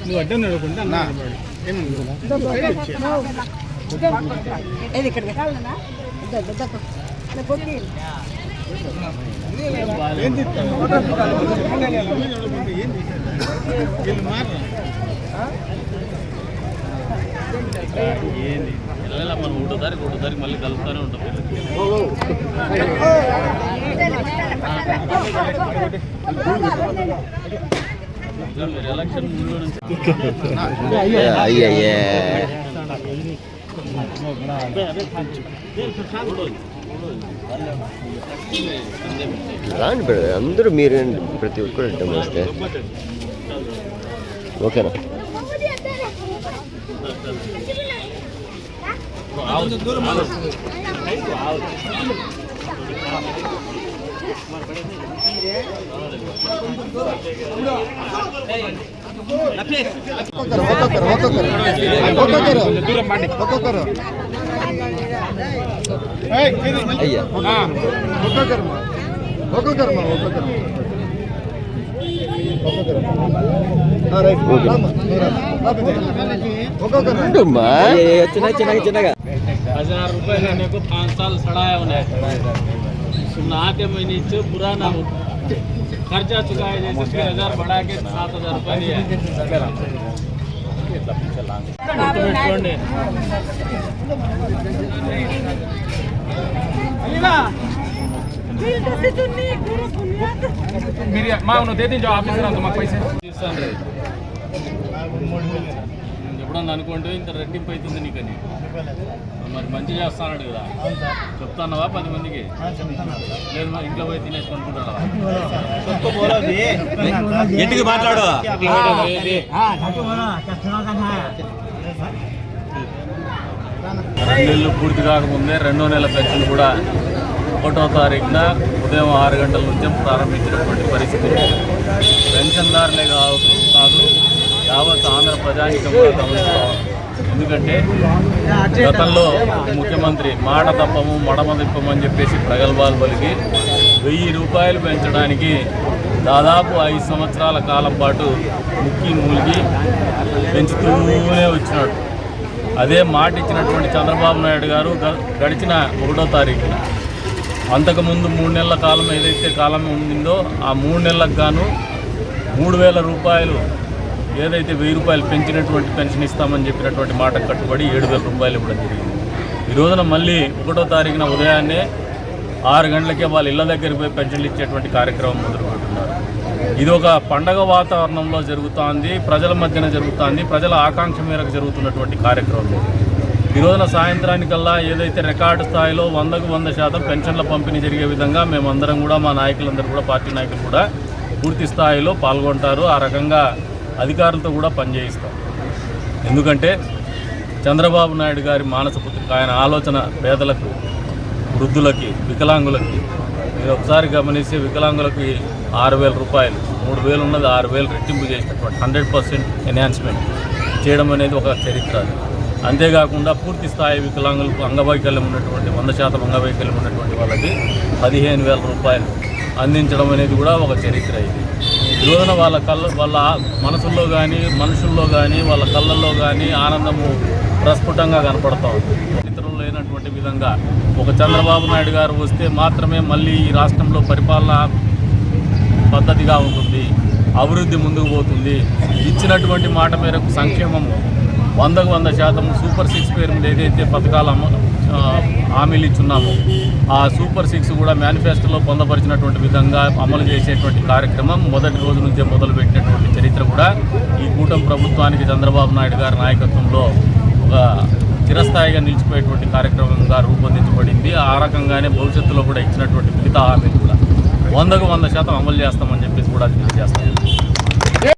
నువ్వు అడ్డం నడుకుంటా అన్న ఏది ఇక్కడికి ఏం తింటావు? ఏంది పిల్లలు మనం ఒకటో తారీఖు ఒకటో తారీఖు మళ్ళీ కలుపుతూనే ఉంటాం మీరు ఎలక్షన్ ముందు రాండి బ్రదర్ అందరూ మీరు ప్రతి ఒక్కరు వస్తే ఓకేనా ఒక్కొక్కరు ఒక్కొక్కరు ఒక్కొక్కరు ఒక్కొక్కరు हज़ार रुपये लेने को पाँच साल सड़ा है उन्हें सुना के महीने से बुरा खर्चा चुका है जैसे छह हज़ार बढ़ा के सात हज़ार रुपये दिया है మీరు మా అంత మాకు పైసలు. తీస్తాను రే. ఎప్పుడన్నా అనుకుంటే ఇంత రెట్టింపు అవుతుంది నీకని. మరి మంచి చేస్తాడు కదా. చెప్తాన్నావా పది మందికి? లేదు మరి ఇంట్లో పోయి తినేసి. ఎందుకు మాట్లాడు రెండు నెలలు పూర్తి కాకముందే రెండో నెల పెన్షన్ కూడా ఒకటో తారీఖున ఉదయం ఆరు గంటల నుంచి ప్రారంభించినటువంటి పరిస్థితి. పెన్షన్దారులే కాదు కాదు యావత్ ఆంధ్ర ప్రజానికం కూడా ఎందుకంటే గతంలో ముఖ్యమంత్రి మాట తప్పము మడమ తిప్పమని చెప్పేసి ప్రగల్భాలు పలికి వెయ్యి రూపాయలు పెంచడానికి దాదాపు ఐదు సంవత్సరాల కాలం పాటు ముక్కి మూలిగి పెంచుతూనే వచ్చినాడు. అదే మాట ఇచ్చినటువంటి చంద్రబాబు నాయుడు గారు గడిచిన ఒకటో తారీఖున. అంతకుముందు మూడు నెలల కాలం ఏదైతే కాలం ఉండిందో ఆ మూడు నెలలకు గాను మూడు వేల రూపాయలు ఏదైతే వెయ్యి రూపాయలు పెంచినటువంటి పెన్షన్ ఇస్తామని చెప్పినటువంటి మాట కట్టుబడి ఏడు వేల రూపాయలు ఇవ్వడం జరిగింది. ఈ రోజున మళ్ళీ ఒకటో తారీఖున ఉదయాన్నే ఆరు గంటలకే వాళ్ళ ఇళ్ళ దగ్గరికి పోయి పెన్షన్లు ఇచ్చేటువంటి కార్యక్రమం మొదలుపెట్టున్నారు ఇది ఒక పండగ వాతావరణంలో జరుగుతోంది ప్రజల మధ్యన జరుగుతోంది ప్రజల ఆకాంక్ష మేరకు జరుగుతున్నటువంటి కార్యక్రమం ఈ రోజున సాయంత్రానికల్లా ఏదైతే రికార్డు స్థాయిలో వందకు వంద శాతం పెన్షన్ల పంపిణీ జరిగే విధంగా మేమందరం కూడా మా నాయకులందరూ కూడా పార్టీ నాయకులు కూడా పూర్తి స్థాయిలో పాల్గొంటారు. ఆ రకంగా అధికారులతో కూడా పనిచేయిస్తాం. ఎందుకంటే చంద్రబాబు నాయుడు గారి మానసపుత్రిక ఆయన ఆలోచన పేదలకు వృద్ధులకి వికలాంగులకి మీరు ఒకసారి గమనిస్తే వికలాంగులకి ఆరు వేల రూపాయలు మూడు వేలు ఉన్నది ఆరు వేలు రెట్టింపు చేసినటువంటి హండ్రెడ్ పర్సెంట్ ఎన్హాన్స్మెంట్ చేయడం అనేది ఒక చరిత్ర అంతేకాకుండా పూర్తి స్థాయి వికలాంగులకు అంగవైకల్యం ఉన్నటువంటి వంద శాతం అంగవైకల్యం ఉన్నటువంటి వాళ్ళకి పదిహేను వేల రూపాయలు అందించడం అనేది కూడా ఒక చరిత్ర ఇది. ఈ రోజున వాళ్ళ కళ్ళ వాళ్ళ మనసుల్లో కానీ మనుషుల్లో కానీ వాళ్ళ కళ్ళల్లో కానీ ఆనందము ప్రస్ఫుటంగా కనపడతా ఉంది. చరిత్రలో లేనటువంటి విధంగా ఒక చంద్రబాబు నాయుడు గారు వస్తే మాత్రమే మళ్ళీ ఈ రాష్ట్రంలో పరిపాలన పద్ధతిగా ఉంటుంది అభివృద్ధి ముందుకు పోతుంది. ఇచ్చినటువంటి మాట మేరకు సంక్షేమము వందకు వంద శాతం సూపర్ సిక్స్ పేరు మీద ఏదైతే పథకాలు హామీలు ఇచ్చున్నామో ఆ సూపర్ సిక్స్ కూడా మేనిఫెస్టోలో పొందపరిచినటువంటి విధంగా అమలు చేసేటువంటి కార్యక్రమం మొదటి రోజు నుంచే మొదలుపెట్టినటువంటి చరిత్ర కూడా ఈ కూటమి ప్రభుత్వానికి చంద్రబాబు నాయుడు గారి నాయకత్వంలో ఒక చిరస్థాయిగా నిలిచిపోయేటువంటి కార్యక్రమంగా రూపొందించబడింది. ఆ రకంగానే భవిష్యత్తులో కూడా ఇచ్చినటువంటి మిగతా హామీలు కూడా వందకు వంద శాతం అమలు చేస్తామని చెప్పేసి కూడా తెలియజేస్తాం